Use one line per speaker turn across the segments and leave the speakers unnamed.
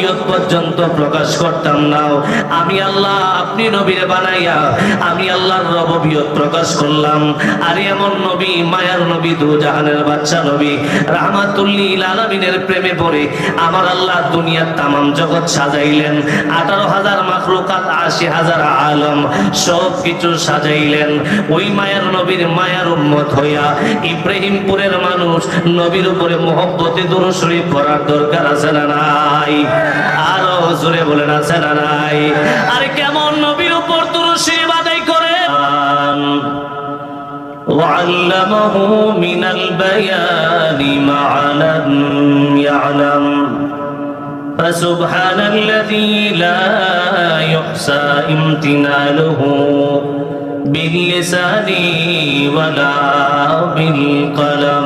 আল্লাহর পর্যন্ত প্রকাশ করতাম না আমি আল্লাহ আপনি নবীরে বানাইয়া আমি আল্লাহর রববিয়ত প্রকাশ করলাম। আর এমন নবী, মায়ার নবী, দু জাহানের বাচ্চা নবী, রাহমাতুল্লিল আলামিনের প্রেমে পড়ে আমার আল্লাহ দুনিয়ার তামাম জগৎ সাজাইলেন। আঠারো হাজার মাখলুকাত আশি হাজার আলম সব কিছু সাজাইলেন। ওই মায়ার নবীর মায়ার উম্মত হইয়া ইব্রাহিমপুরের মানুষ নবীর উপরে মোহব্বতে দুরু শরীফ পড়ার দরকার আছে না নাই? আরো জোরে বলেন আছে না নাই আরে কেমন নবীর উপর দুরু শরীফ আদায় করে وعلمه من البيان ما لم يعلم فسبحان الذي لا يحصى امتنانه باللسان ولا بالقلم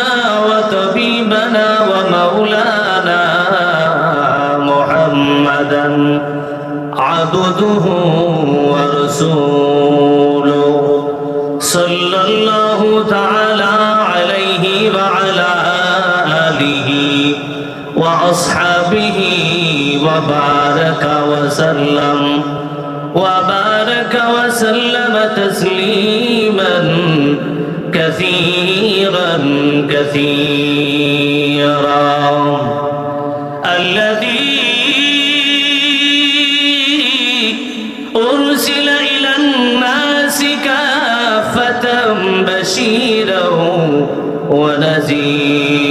ومولانا محمدا عبده ورسوله. صلى الله تعالى عليه وعلى آله وأصحابه وبارك وسلم. وبارك وسلم تسليما كثيرا كثيرا. الذي أرسل إلى الناس كافة بشيرا ونذيرا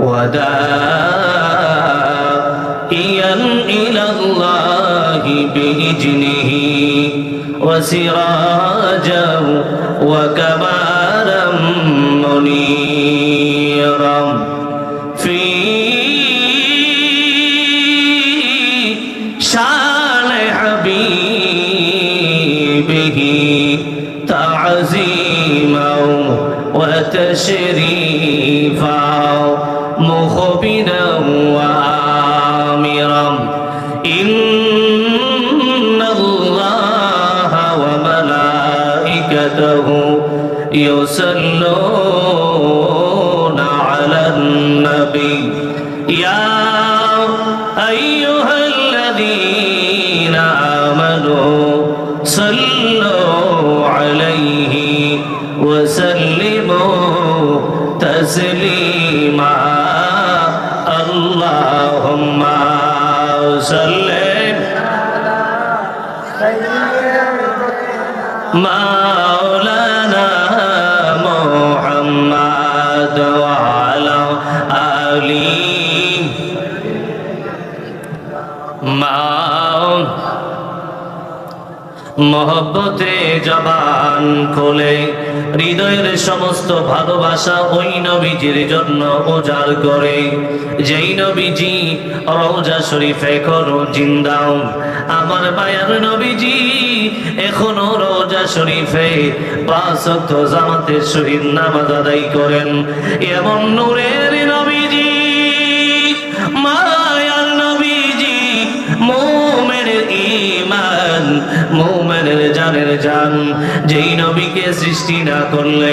وداعيا إلى الله بإذنه وسراجا وكبارا منيرا وتشريفا مخبرا وآمرا. إن الله وملائكته يصلون على النبي. يا صل مولانا محمد وعلى آله মহব্বতে জবান খোলে হৃদয়ের সমস্ত ভালোবাসা ওই নবীজির জন্য উজাড় করে যেই নবীজি রওজা শরীফে করো জিন্দাও। আমার নবীজি এখনও রওজা শরীফে পাঁচ জামাতের শহীদ নামাজ আদায় করেন। এমন নূরের নবীজি জানের জান, যেই নবীকে সৃষ্টি না করলে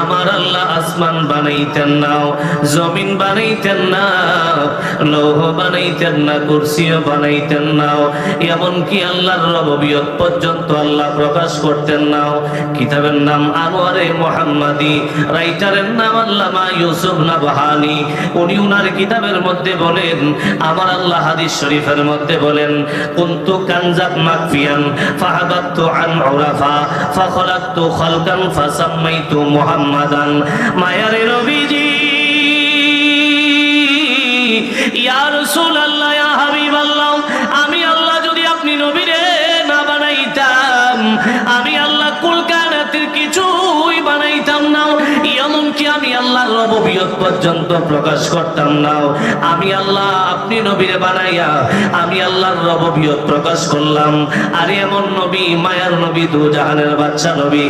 আমার আল্লাহ আসমান বানাইতেন না, জমিন বানাইতেন না, লৌহ বানাইতেন না, কুরসিও বানাইতেন না, এমনকি আল্লাহর রবিয়ত পর্যন্ত আল্লাহ প্রকাশ করতেন না। কিতাবের নাম আনোয়ারে মোহাম্মদী, রাইটারের নাম আল্লামা ইউসুফ নাবহানি, উনি উনার কিতাবের মধ্যে বলেন, আমার আল্লাহ হাদিস শরীফের মধ্যে বলেন, কুনতু কানজাত মাকফিয়ান ফাহাবাতু আন উরাফা ফাখলাকতু খালকান ফাসাম্মাইতু মুহাম্মাদান। মায়ারে নবীজি আল্লাহর পর্যন্ত প্রকাশ করতাম না আমি আল্লাহ আপনি নবীরে বানাইয়া, আমি আল্লাহর প্রকাশ করলাম। আর এমন নবী, মায়ার নবী, দু জাহানের বাচ্চা নবী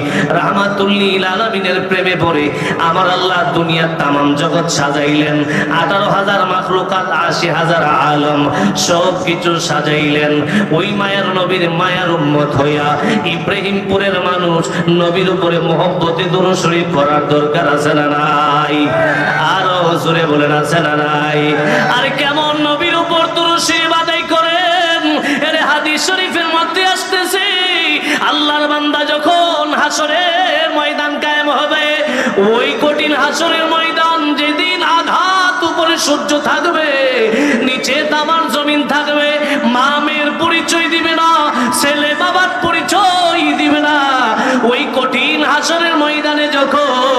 প্রেমে পড়ে আমার আল্লাহ দুনিয়ার জগৎ সাজাইলেন। আঠারো হাজার মাখলুকাত, আশি হাজার আলম সব কিছু সাজাইলেন। ওই মায়ার নবীর মায়ার উম্মত হইয়া ইব্রাহিমপুরের মানুষ নবীর উপরে মোহব্বতে দুরু শরীফ করার দরকার আছে না নাই? আরও জোরে বলেন, আছে না নাই? আর কেমন নবীর উপর দুরু শরীফ আদায় করেন? এর হাদিস শরীফের মধ্যে আসতেছে, আল্লাহর বান্দা যখন হাসরের ময়দান কায়েম হবে, ওই কঠিন হাসরের ময়দান যেদিন আঘাত উপরে সূর্য থাকবে, নিচে তামার জমিন থাকবে, মামের পরিচয় দিবে না, ছেলে বাবার পরিচয়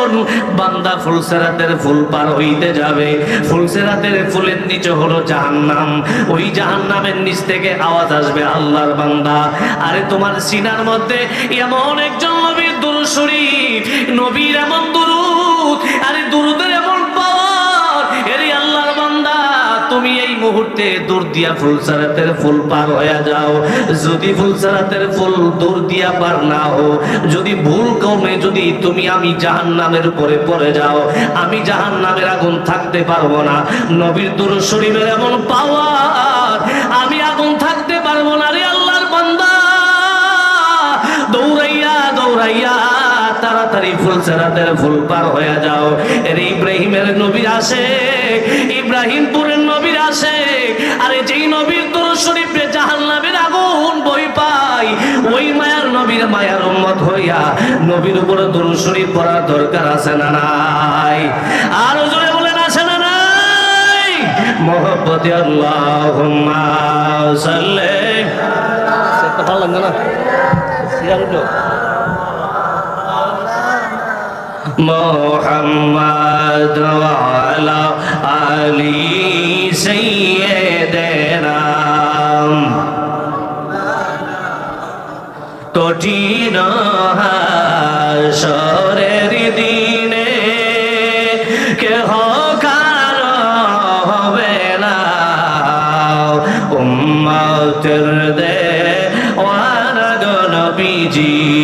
যখন বান্দা ফুলসেরাতের ফুল পার হইতে যাবে, ফুলসেরাতের ফুলের নিচে হলো জাহান্নাম। ওই জাহান্নামের নিচ থেকে আওয়াজ আসবে, আল্লাহর বান্দা, আরে তোমার সিনার মধ্যে এমন একজন নবীর দুরু শরীফ, নবীর এমন দুরুদ, আরে দুরুদের এমন তুমি এই মুহূর্তে দূর দিয়া ফুলসারাতের ফুল পার হয়ে যাও। যদি ফুলসারাতের ফুল দূর দিয়া পার না হো যদি ভুল কমে যদি তুমি আমি জাহান নামের উপরে পড়ে যাও, আমি জাহান নামের আগুন থাকতে পারব না। নবীর দূর শরীফের এমন পাওয়ার, আমি আগুন থাকতে পারব না রে আল্লাহর বান্দা। দৌড়াইয়া দৌড়াইয়া তাড়াতাড়ি ফুল সেরাতের ফুল পার হয়ে যাও। এর ইব্রাহিমের নবীর আসে ইব্রাহিমপুরের মায়ার উম্মত হইয়া নবীর উপরে দরুদ শরীফ পড়ার দরকার আছে না নাই আরো জোরে বলেন আছে না নাই মোহব্বতে আল্লাহুম্মা সাল্লি
সেটা ভালো লাগবে না সিরিয়াল উঠলো
محمد وعلى آل سيدنا কঠিন হাসরের দিনে। কেহ কার হবে না। উম্মতের দে ওয়ানগ নবীজি